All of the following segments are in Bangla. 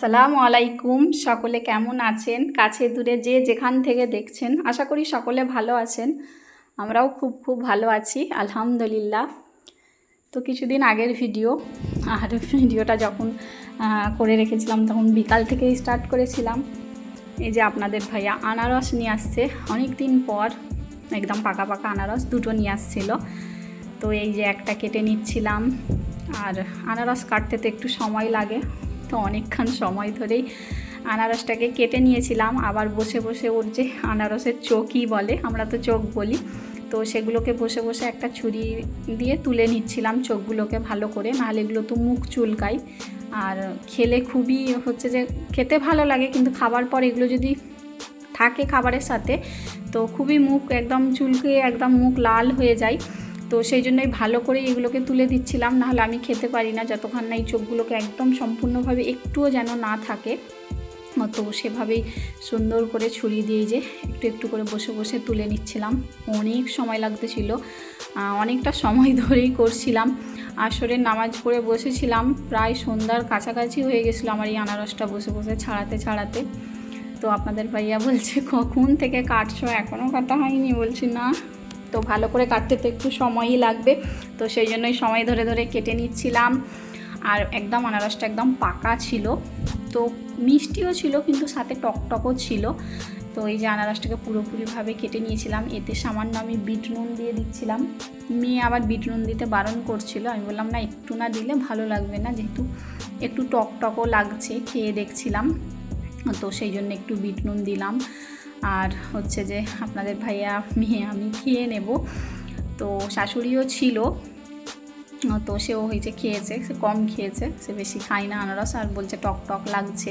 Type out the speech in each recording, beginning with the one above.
আসসালামু আলাইকুম। সকলে কেমন আছেন? কাছে দূরে যে যেখান থেকে দেখছেন, আশা করি সকলে ভালো আছেন। আমরাও খুব খুব ভালো আছি, আলহামদুলিল্লাহ। তো কিছুদিন আগের ভিডিও, আর ভিডিওটা যখন করে রেখেছিলাম তখন বিকাল থেকেই স্টার্ট করেছিলাম। এই যে আপনাদের ভাইয়া আনারস নিয়ে আসছে। অনেক দিন পর, একদম পাকা পাকা আনারস দুটো নিয়ে আসছিল। তো এই যে একটা কেটে নিচ্ছিলাম। আর আনারস কাটতে তো একটু সময় লাগে। অনেকক্ষণ সময় ধরেই আনারসটাকে কেটে নিয়েছিলাম। আবার বসে বসে ওর যে আনারসের চোখই বলে, আমরা তো চোখ বলি। তো সেগুলোকে বসে বসে একটা ছুরি দিয়ে তুলে নিচ্ছিলাম চোখগুলোকে ভালো করে। নাহলে এগুলো তো মুখ চুলকায়। আর খেলে খুবই হচ্ছে যে খেতে ভালো লাগে, কিন্তু খাবার পর এগুলো যদি থাকে খাবারের সাথে, তো খুবই মুখ একদম চুলকে একদম মুখ লাল হয়ে যায়। তো সেই জন্যই ভালো করে এগুলোকে তুলে দিচ্ছিলাম। নাহলে আমি খেতে পারি না, যতক্ষণ না এই চোখগুলোকে একদম সম্পূর্ণভাবে একটুও যেন না থাকে। তো সেভাবেই সুন্দর করে ছুরি দিয়ে যে একটু একটু করে বসে বসে তুলে নিচ্ছিলাম। অনেক সময় লাগতেছিল অনেকটা সময় ধরেই করছিলাম। আসরের নামাজ পড়ে বসেছিলাম। প্রায় সন্ধ্যার কাছাকাছি হয়ে গেছিল আমার এই আনারসটা বসে বসে ছাড়াতে ছাড়াতে। তো আপনাদের ভাইয়া বলছে, কখন থেকে কাটছো? এখনও কাটা হয়নি? বলছি, না। তো ভালো করে কাটতে তো একটু সময়ই লাগবে। তো সেই জন্যই সময় ধরে ধরে কেটে নিচ্ছিলাম। আর একদম আনারসটা একদম পাকা ছিল। তো মিষ্টিও ছিল, কিন্তু সাথে টকটকও ছিল। তো এই যে আনারসটাকে পুরোপুরিভাবে কেটে নিয়েছিলাম। এতে সামান্য আমি বিট নুন দিয়ে দিচ্ছিলাম। মেয়ে আবার বিট নুন দিতে বারণ করছিল। আমি বললাম, না, একটু না দিলে ভালো লাগবে না। যেহেতু একটু টকটকও লাগছে, খেয়ে দেখছিলাম। তো সেই জন্য একটু বিট নুন দিলাম। আর হচ্ছে যে আপনাদের ভাইয়া, মেয়ে আমি খেয়ে নেব। তো শাশুড়িও ছিল, তো সেও হয়েছে খেয়েছে, সে কম খেয়েছে, সে বেশি খায় না আনারস আর বলছে টক টক লাগছে।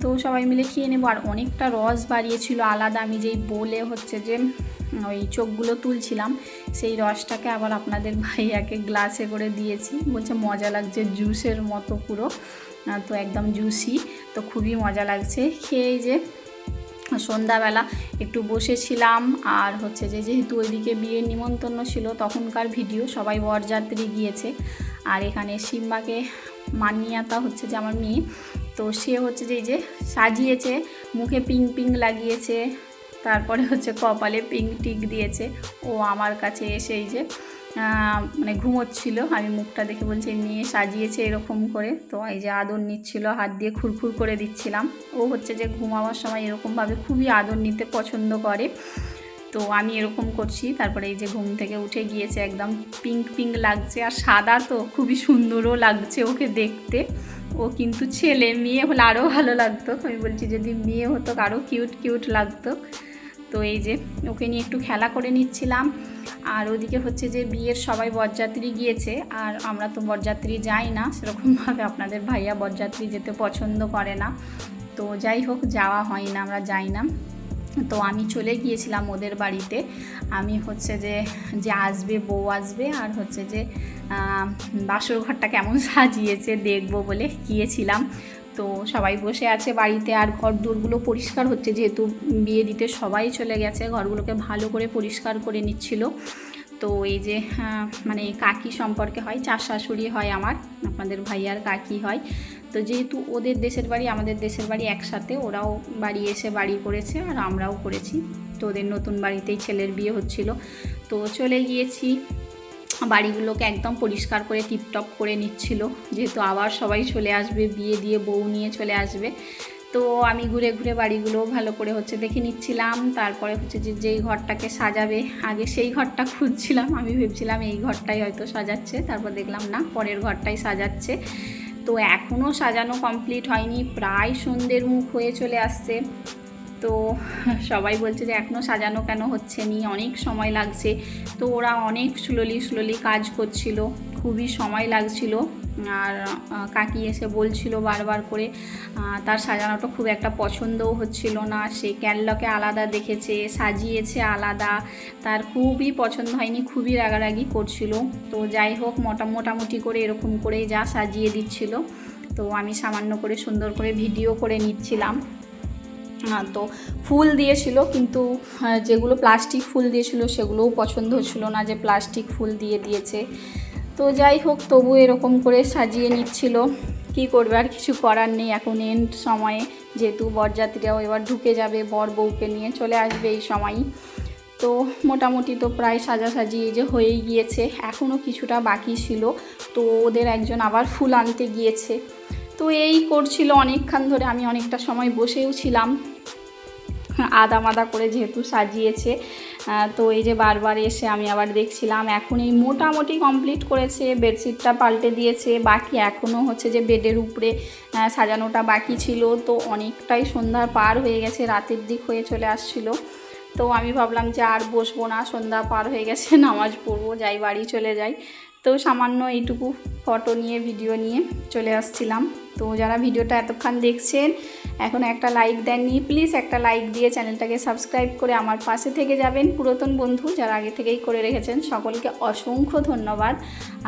তো সবাই মিলে খেয়ে নেব আর অনেকটা রস বাড়িয়েছিল, আলাদা আমি যেই বলে হচ্ছে যে ওই চোখগুলো তুলছিলাম, সেই রসটাকে আবার আপনাদের ভাইয়াকে গ্লাসে করে দিয়েছি। বলছে মজা লাগছে জুসের মতো পুরো তো একদম জুসি, তো খুবই মজা লাগছে। খেয়ে যে সন্ধ্যাবেলা একটু বসেছিলাম আর হচ্ছে যে যেহেতু ওইদিকে বিয়ের নিমন্ত্রণ ছিল, তখনকার ভিডিও সবাই বরযাত্রী গিয়েছে। আর এখানে সিম্বাকে মানিয়াতা হচ্ছে যে আমার মেয়ে, তো সে হচ্ছে যে এই যে সাজিয়েছে, মুখে পিং পিং লাগিয়েছে তারপরে হচ্ছে কপালে পিঙ্ক টিক দিয়েছে। ও আমার কাছে এসে এই যে মানে ঘুমোচ্ছিল। আমি মুখটা দেখে বলছি মেয়ে সাজিয়েছে এরকম করে। তো এই যে আদর নিচ্ছিল, হাত দিয়ে খুরখুর করে দিচ্ছিলাম। ও হচ্ছে যে ঘুমাবার সময় এরকমভাবে খুবই আদর নিতে পছন্দ করে। তো আমি এরকম করছি। তারপরে এই যে ঘুম থেকে উঠে গিয়েছে, একদম পিঙ্ক পিঙ্ক লাগছে। আর সাদা তো খুবই সুন্দরও লাগছে ওকে দেখতে। ও কিন্তু ছেলে, মেয়ে হলে আরও ভালো লাগতো। আমি বলছি, যদি মেয়ে হতো, আরও কিউট কিউট লাগতো। তো এই যে ওকে নিয়ে একটু খেলা করে নিচ্ছিলাম। আর ওদিকে হচ্ছে যে বিয়ের সবাই বরযাত্রী গিয়েছে, আর আমরা তো বরযাত্রী যাই না, সেরকমভাবে আপনাদের ভাইয়া বরযাত্রী যেতে পছন্দ করে না। তো যাই হোক, যাওয়া হয় না, আমরা যাই না। তো আমি চলে গিয়েছিলাম ওদের বাড়িতে। আমি হচ্ছে যে যে আসবে, বউ আসবে, আর হচ্ছে যে বাসর ঘরটা কেমন সাজিয়েছে দেখব বলে গিয়েছিলাম। তো সবাই বসে আছে বাড়িতে আর ঘর দোরগুলো পরিষ্কার হচ্ছে যেহেতু বিয়ে দিতে সবাই চলে গেছে, ঘরগুলোকে ভালো করে পরিষ্কার করে নিচ্ছিল। তো এই যে মানে কাকি সম্পর্কে হয় চার শাশুড়ি হয় আমার, আপনাদের ভাইয়ার কাকি হয়। তো যেহেতু ওদের দেশের বাড়ি, আমাদের দেশের বাড়ি একসাথে, ওরাও বাড়ি এসে বাড়ি করেছে আর আমরাও করেছি। তো ওদের নতুন বাড়িতেই ছেলের বিয়ে হচ্ছিল। তো চলে গিয়েছি। বাড়িগুলোকে একদম পরিষ্কার করে, টিপটপ করে নিচ্ছিল। যেহেতু আবার সবাই চলে আসবে, বিয়ে দিয়ে বউ নিয়ে চলে আসবে। তো আমি ঘুরে ঘুরে বাড়িগুলো ভালো করে হচ্ছে দেখে নিচ্ছিলাম। তারপরে হচ্ছে যে, যেই ঘরটাকে সাজাবে, আগে সেই ঘরটা খুঁজছিলাম। আমি ভেবেছিলাম এই ঘরটাই হয়তো সাজাচ্ছে, তারপর দেখলাম না, পরের ঘরটাই সাজাচ্ছে। তো এখনও সাজানো কমপ্লিট হয়নি। প্রায় সন্ধ্যের মুখ হয়ে চলে আসছে। তো সবাই বলছে যে এখনও সাজানো কেন হচ্ছে নি? অনেক সময় লাগছে। তো ওরা অনেক স্লোলি স্লোলি কাজ করছিল। খুবই সময় লাগছিল। আর কাকি এসে বলছিল বারবার করে তার সাজানোটা খুব একটা পছন্দও হচ্ছিল না। সে ক্যানলকে আলাদা দেখেছে, সাজিয়েছে আলাদা। তার খুবই পছন্দ হয়নি, খুবই রাগারাগি করছিল। তো যাই হোক, মোটা, মোটামুটি করে এরকম করেই যা সাজিয়ে দিচ্ছিল। তো আমি সামান্য করে সুন্দর করে ভিডিও করে নিচ্ছিলাম। তো ফুল দিয়েছিল, কিন্তু যেগুলো প্লাস্টিক ফুল দিয়েছিল সেগুলোও পছন্দ হচ্ছিল না, যে প্লাস্টিক ফুল দিয়ে দিয়েছে। তো যাই হোক, তবু এরকম করে সাজিয়ে নিচ্ছিল। কী করবে, আর কিছু করার নেই, এখন এন্ড সময়ে। যেহেতু বরযাত্রীরাও এবার ঢুকে যাবে, বর বউকে নিয়ে চলে আসবে এই সময়ই তো মোটামুটি তো প্রায় সাজাসাজি এই যে হয়েই গিয়েছে এখনও কিছুটা বাকি ছিল। তো ওদের একজন আবার ফুল আনতে গিয়েছে। তো এই করছিল অনেকক্ষণ ধরে, আমি অনেকটা সময় বসেও ছিলাম। আদা মাদা করে যেহেতু সাজিয়েছে তো এই যে বারবার এসে আমি আবার দেখছিলাম, এখন এই মোটামুটি কমপ্লিট করেছে, বেডশিটটা পাল্টে দিয়েছে, বাকি এখনও হচ্ছে যে বেডের উপরে সাজানোটা বাকি ছিল, তো অনেকটাই সন্ধ্যার পার হয়ে গেছে, রাতের দিক হয়ে চলে আসছিল। তো আমি ভাবলাম যে আর বসবো না, সন্ধ্যা পার হয়ে গেছে, নামাজ পড়ব, যাই বাড়ি চলে যাই। তো সামান্য এইটুকু ফটো নিয়ে ভিডিও নিয়ে চলে আসছিলাম। তো যারা ভিডিওটা এতক্ষণ দেখছেন, এখন একটা লাইক দেননি প্লিজ একটা লাইক দিয়ে চ্যানেলটাকে সাবস্ক্রাইব করে আমার পাশে থেকে যাবেন। পুরাতন বন্ধু যারা আগে থেকেই করে রেখেছেন, সকলকে অসংখ্য ধন্যবাদ।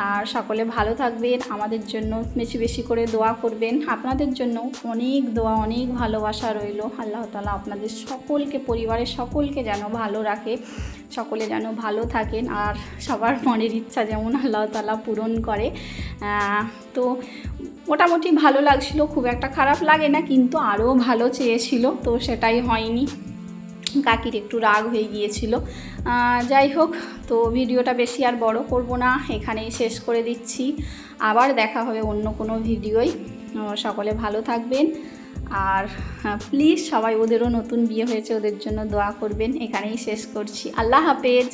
আর সকলে ভালো থাকবেন, আমাদের জন্য বেশি বেশি করে দোয়া করবেন। আপনাদের জন্য অনেক দোয়া, অনেক ভালোবাসা রইল। আল্লাহ তালা আপনাদের সকলকে, পরিবারের সকলকে যেন ভালো রাখে। সকলে যেন ভালো থাকেন আর সবার মনের ইচ্ছা যেমন আল্লাহ তালা পূরণ করে। তো মোটামুটি ভালো লাগছিল, খুব একটা খারাপ লাগে না, কিন্তু আরও ভালো চেয়েছিল, তো সেটাই হয়নি। কাকির একটু রাগ হয়ে গিয়েছিল। যাই হোক, তো ভিডিওটা বেশি আর বড় করব না, এখানেই শেষ করে দিচ্ছি। আবার দেখা হবে অন্য কোনো ভিডিওই সকলে ভালো থাকবেন। আর প্লিজ সবাই ওদেরও নতুন বিয়ে হয়েছে, ওদের জন্য দোয়া করবেন। এখানেই শেষ করছি। আল্লাহ হাফেজ।